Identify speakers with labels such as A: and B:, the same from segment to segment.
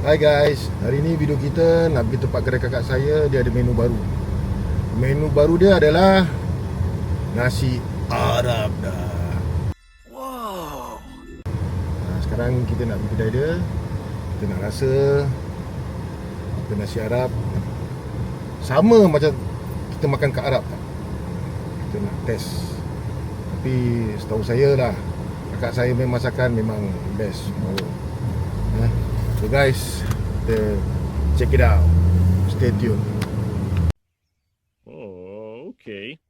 A: Hai guys, hari ni video kita nak pergi tempat kedai kakak saya Dia ada menu baru. Menu baru dia adalah Nasi Arab dah. Wow. Nah, Sekarang kita nak pergi kedai dia. Kita nak rasa Apa nasi Arab. Sama macam kita makan kat Arab tak? Kita nak test. Tapi setahu saya lah Kakak saya memang masakan memang best. Eh, So guys, kita check it out. Stay tuned.
B: Oh, okay.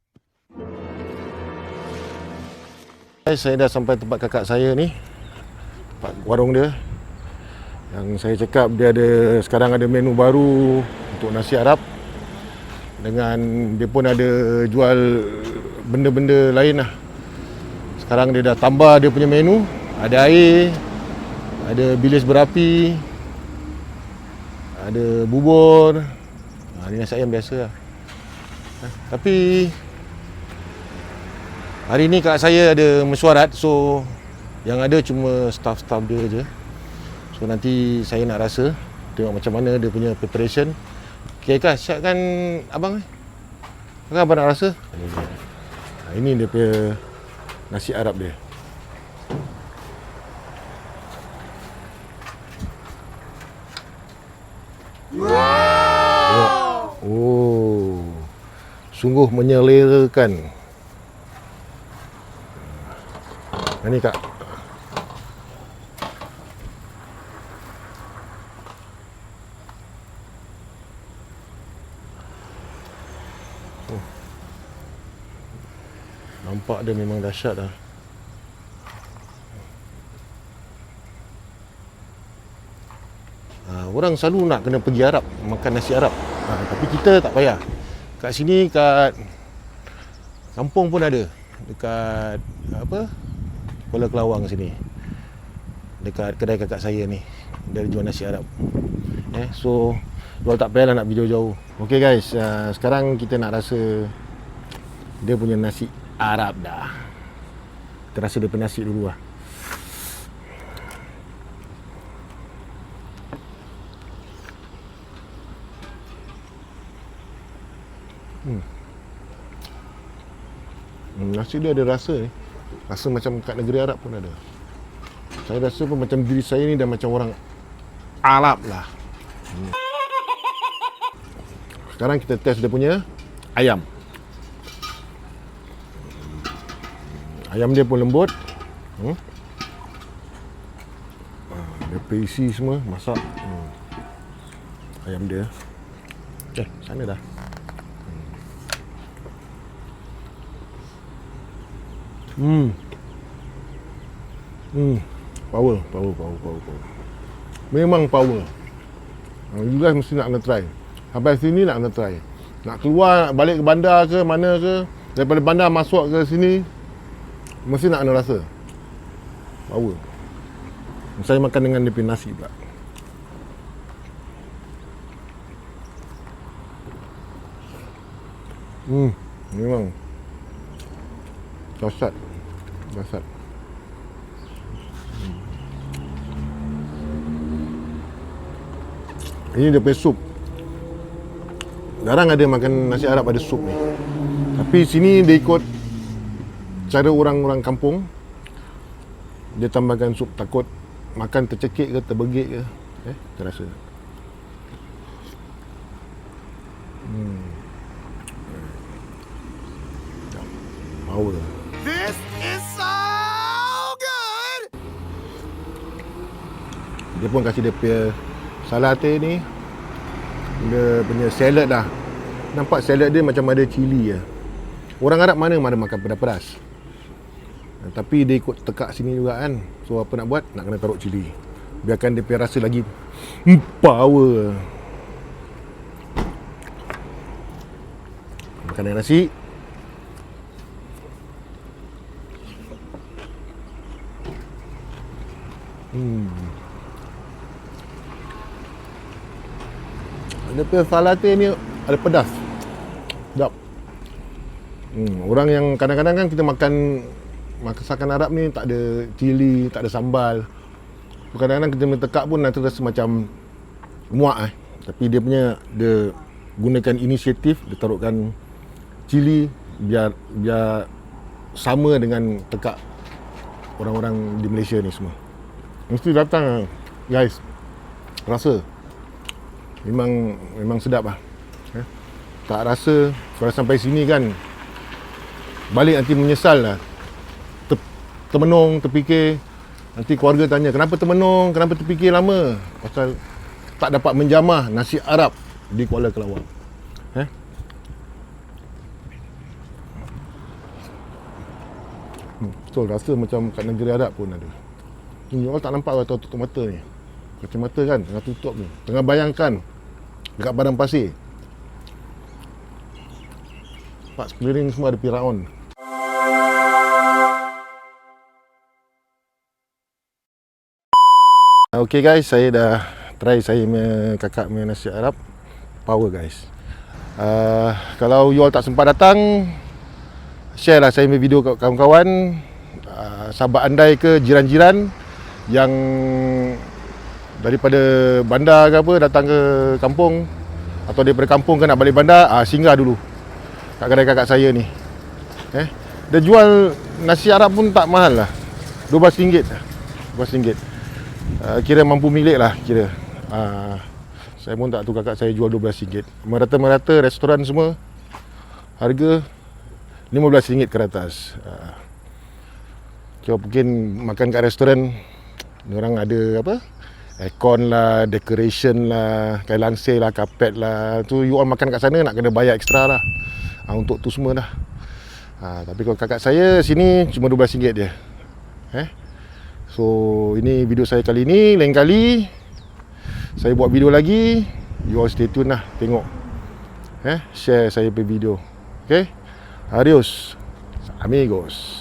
A: Guys, saya dah sampai tempat kakak saya ni. Tempat warung dia. Yang saya cakap dia ada sekarang ada menu baru untuk nasi Arab. Dengan dia pun ada jual benda-benda lain lah. Sekarang dia dah tambah dia punya menu. Ada air, ada bilis berapi, ada bubur. Ha, ni nasi ayam biasa lah. Ha, tapi hari ni kak saya ada mesyuarat so yang ada cuma staff-staff dia je. So nanti saya nak rasa tengok macam mana dia punya preparation. Okay kak, siapkan abang ni. Kan abang nak rasa? Ha, ini dia punya nasi Arab dia. Wow. Oh. Sungguh menyelerakan. Ini kak. Oh. Nampak dia memang dahsyat dah. Orang selalu nak kena pergi Arab makan nasi Arab. Ha, tapi kita tak payah. Kat sini kat kampung pun ada. Dekat apa? Kuala Kelawang sini. Dekat kedai kakak saya ni. Ada jual nasi Arab. Eh, so Jual tak payahlah nak pergi jauh-jauh Okay guys, uh, sekarang kita nak rasa Dia punya nasi Arab dah Kita rasa dia punya nasi dulu lah Nasi dia ada rasa ni. Rasa macam kat negeri Arab pun ada. Saya rasa pun macam diri saya ni dah macam orang Arab lah. Hmm. Sekarang kita test dia punya ayam. Ayam dia pun lembut. Hmm. Ah, Dia isi semua, masak. Hmm. Ayam dia. Eh, sana dah. Hmm. Hmm. Power, power, power, power, power. Memang power. Ha, you guys mesti nak kena try. Sampai sini nak kena try. Nak keluar, nak balik ke bandar ke, mana ke. Daripada bandar masuk ke sini, mesti nak kena rasa. Power. Saya makan dengan dia nasi pula. Hmm, memang Dahsyat Dahsyat hmm. Ini dia punya sup. Jarang ada makan nasi Arab ada sup ni. Tapi sini dia ikut Cara orang-orang kampung. Dia tambahkan sup Takut. Makan tercekik ke terbegik ke. Eh, terasa. Hmm. Power Dia pun kasih dia punya salate ni Dia punya salad dah Nampak salad dia macam ada cili lah Orang Arab mana mana makan pedas-pedas? Tapi dia ikut tekak sini juga kan. So apa nak buat? Nak kena taruh cili. Biarkan dia punya rasa lagi hmm, Power Makan nasi Dia punya salate ni ada pedas. Sedap. Hmm, orang yang kadang-kadang kan kita makan masakan Arab ni tak ada cili, tak ada sambal. Kadang-kadang kita mentekak pun nanti rasa macam muak eh. Tapi dia punya dia gunakan inisiatif dia taruhkan cili biar biar sama dengan tekak orang-orang di Malaysia ni semua. Mesti datang guys. Rasa memang memang sedap lah. Eh? Tak rasa kalau sampai sini kan balik nanti menyesal lah. Ter, termenung, terfikir nanti keluarga tanya kenapa termenung, kenapa terfikir lama? Pasal tak dapat menjamah nasi Arab di Kuala Kelawar. Eh? Betul rasa macam kat negeri Arab pun ada. Ni orang tak nampak atau tutup mata ni. Kacamata kan tengah tutup ni. Tengah bayangkan dekat padang pasir. Pak sekeliling semua ada Firaun. Okay guys, saya dah try saya punya kakak punya nasi Arab power guys. Uh, kalau you all tak sempat datang, share lah saya punya video kat kawan-kawan, uh, sahabat andai ke jiran-jiran yang daripada bandar ke apa datang ke kampung atau daripada kampung ke nak balik bandar, uh, singgah dulu kat kedai kakak saya ni. Eh, dia jual nasi Arab pun tak mahal lah. RM12. RM12. Uh, kira mampu milik lah kira. Uh, saya pun tak tahu kakak saya jual RM12. Merata-merata restoran semua harga RM15 ke atas. Uh, kira mungkin makan kat restoran orang ada apa? Aircon lah, decoration lah, kain langsir lah, kapet lah. Tu you all makan kat sana nak kena bayar ekstra lah. Ha, untuk tu semua dah. Ha, tapi kalau kakak saya sini cuma RM12 dia. Eh? So ini video saya kali ni Lain kali Saya buat video lagi You all stay tune lah Tengok eh, Share saya punya video Okay Adios Amigos